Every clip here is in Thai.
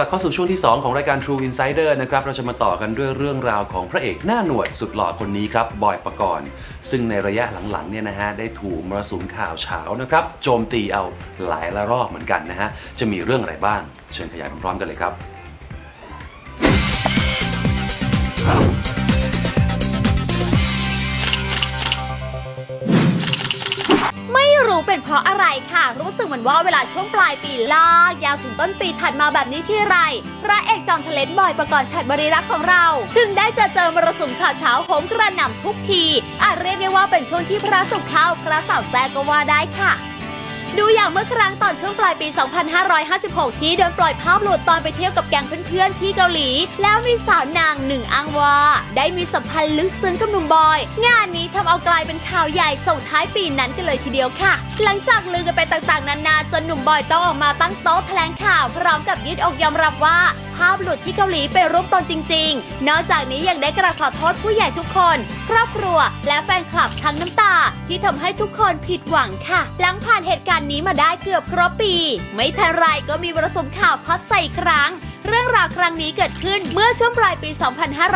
กลับเข้าสู่ช่วงที่ 2 ของรายการ True Insider นะครับ เราจะมาต่อกันด้วยเรื่องราวของพระเอกหน้าหนวดสุดหล่อคนนี้ครับ บอยปกรณ์ ซึ่งในระยะหลังๆเนี่ยนะฮะ ได้ถูกมรสุมข่าวเช้านะครับ โจมตีเอาหลายละรอบเหมือนกันนะฮะ จะมีเรื่องอะไรบ้าง เชิญขยายพร้อมๆกันเลยครับ รู้เป็นเพราะอะไรค่ะ รู้สึกเหมือนว่าเวลาช่วงปลายปีลากยาวถึงต้นปีถัดมาแบบนี้ที่ไรพระเอกจอมทะเลนบอยประกรณ์ฉัดบริรักษ์ของเราถึงได้จะเจอมรสุมข่าวเช้าโหมกระหน่ำทุกทีอาจเรียกได้ว่าเป็นช่วงที่พระสุขเข้าพระเสาวแซ่กก็ว่าได้ค่ะ ดูอย่างเมื่อครั้งตอนช่วงปลายปี 2556 ที่โดนปล่อยภาพหลุดตอนไปเที่ยวกับแก๊งเพื่อนๆที่เกาหลี แล้วมีสาวนางหนึ่งอ้างว่า ได้มีสัมพันธ์ลึกซึ้งกับหนุ่มบอย งานนี้ทำเอากลายเป็นข่าวใหญ่ส่งท้ายปีนั้นกันเลยทีเดียวค่ะ หลังจากลือกันไปต่างๆ นานาจนหนุ่มบอยต้องออกมาตั้งโต๊ะแถลงข่าว พร้อมกับยืดอกยอมรับว่าภาพหลุดที่เกาหลีเป็นรูปตนจริง ๆ นอกจากนี้ยังได้กราบขอโทษผู้ใหญ่ทุกคน ครอบครัวและแฟนคลับทั้งน้ำตา ที่ทำให้ทุกคนผิดหวังค่ะ หลังผ่านเหตุการณ์นี้มาได้เกือบครบปี ไม่ทันไรก็มีปรสุมข่าวพัดใส่ครั้ง เรื่องราวครั้งนี้เกิดขึ้นเมื่อช่วงปลายปี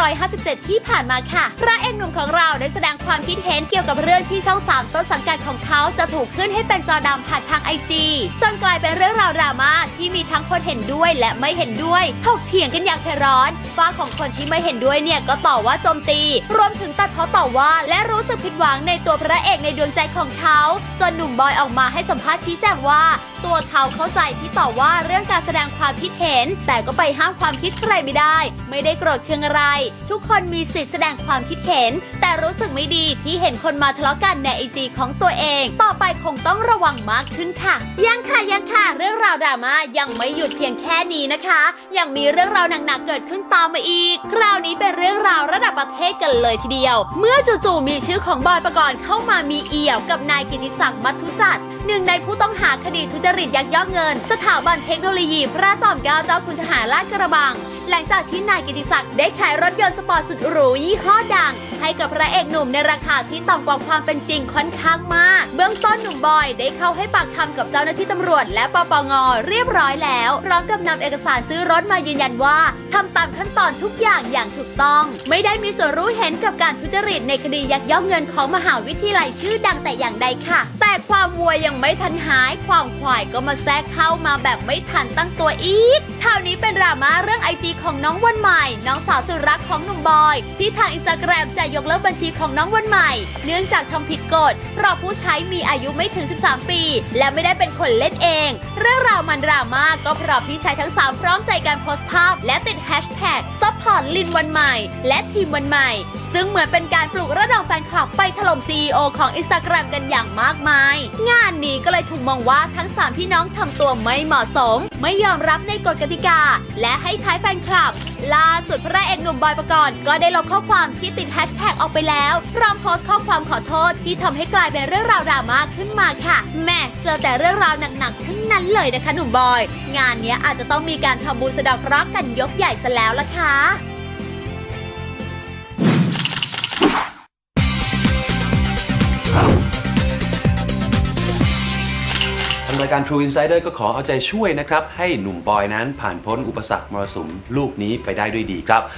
2557 ที่ผ่านมาค่ะ พระเอกหนุ่มของเราได้แสดงความคิดเห็นเกี่ยวกับเรื่องที่ช่อง 3 ต้นสังกัดของเขาจะถูกขึ้นให้เป็นจอดำผ่านทางไอจีจนกลายเป็นเรื่องราวดราม่าที่มีทั้งคนเห็นด้วยและไม่เห็นด้วยถกเถียงกันอย่างเผ็ดร้อนฝ้าของคนที่ไม่เห็นด้วยเนี่ยก็ต่อว่าโจมตี รวมถึงตัดเพาะต่อว่า และรู้สึกผิดหวังในตัวพระเอกในดวงใจของเขาจนหนุ่มบอยออกมาให้สัมภาษณ์ชี้แจงว่า ตัวเขาเข้าใจที่ต่อว่าเรื่องการแสดงความคิดเห็น แต่ก็ไปไปห้ามความคิดใครไม่ได้ ไม่ได้โกรธเคืองอะไร ทุกคนมีสิทธิ์แสดงความคิดเห็น แต่รู้สึกไม่ดีที่เห็นคนมาทะเลาะกันในไอจีของตัวเอง ต่อไปคงต้องระวังมากขึ้นค่ะ ยังค่ะยังค่ะ เรื่องราวดราม่ายังไม่หยุดเพียงแค่นี้นะคะ ยังมีเรื่องราวหนักๆเกิดขึ้นตามมาอีก คราวนี้เป็นเรื่องราวระดับประเทศกันเลยทีเดียว เมื่อจู่ๆมีชื่อของบอยประกรณ์เข้ามามีเอี่ยวกับนายกิติศักดิ์มัทุจัดหนึ่งในผู้ต้องหาคดีทุจริตยักยอกเงิน สถาบันเทคโนโลยี พระจอมเกล้าเจ้าคุณทหารลาดกระบัง หลังจากที่นายกิติศักดิ์ได้ขายรถยนต์สปอร์ตสุดหรูยี่ห้อดัง ให้กับพระเอกหนุ่มในราคาที่ต่ำกว่าความเป็นจริงค่อนข้างมาก เบื้องต้นหนุ่มบอยได้เข้าให้ปากคำกับเจ้าหน้าที่ตำรวจ และปปงเรียบร้อยแล้วพร้อมกับนำเอกสารซื้อรถมายืนยันว่าทำตามขั้นตอนทุกอย่างอย่างถูกต้อง ไม่ได้มีส่วนรู้เห็นกับการทุจริตในคดียักยอกเงินของมหาวิทยาลัยชื่อดังแต่อย่างใดค่ะ แต่ความวัวยังไม่ทันหาย ความควายก็มาแทรกเข้ามาแบบไม่ทันตั้งตัวอีกคราวนี้เป็นดราม่าเรื่องไอจีของน้องวันใหม่ น้องสาวสุดรักของหนุ่มบอย ที่ทางอินสตาแกรมจะยกเลิกบัญชีของน้องวันใหม่ เนื่องจากทำผิดกฎเพราะผู้ใช้มีอายุไม่ถึง 13 ปี และไม่ได้เป็นคนเล่นเอง เรื่องราวมันดราม่าก็เพราะพี่ชายทั้ง 3 พร้อมใจการโพสต์ภาพ และติดแฮชแท็กซัพพอร์ตลินวันใหม่ และทีมวันใหม่ ซึ่งเหมือนเป็นการปลุกระดมแฟนคลับไปถล่ม CEO ของ Instagram กันอย่างมากมาย งาน ก็เลยถูกมองว่าทั้ง 3 พี่น้องทำตัวไม่เหมาะสม ไม่ยอมรับในกฎกติกา และให้ท้ายแฟนคลับ ล่าสุดพระเอกหนุ่มบอยประกรณ์ก็ได้ลบข้อความที่ติดแฮชแท็กออกไปแล้วพร้อมโพสต์ข้อความขอโทษที่ทำให้กลายเป็นเรื่องราวดราม่าขึ้นมาค่ะแม่เจอแต่เรื่องราวหนักๆทั้งนั้นเลยนะคะหนุ่มบอย งานนี้อาจจะต้องมีการทำบุญสะดอกเคราะห์กันยกใหญ่ซะแล้วล่ะค่ะ รายการ True Insider ก็ขอเอาใจช่วยนะครับ ให้หนุ่มบอยนั้นผ่านพ้นอุปสรรคมรสุมลูกนี้ไปได้ด้วยดีครับ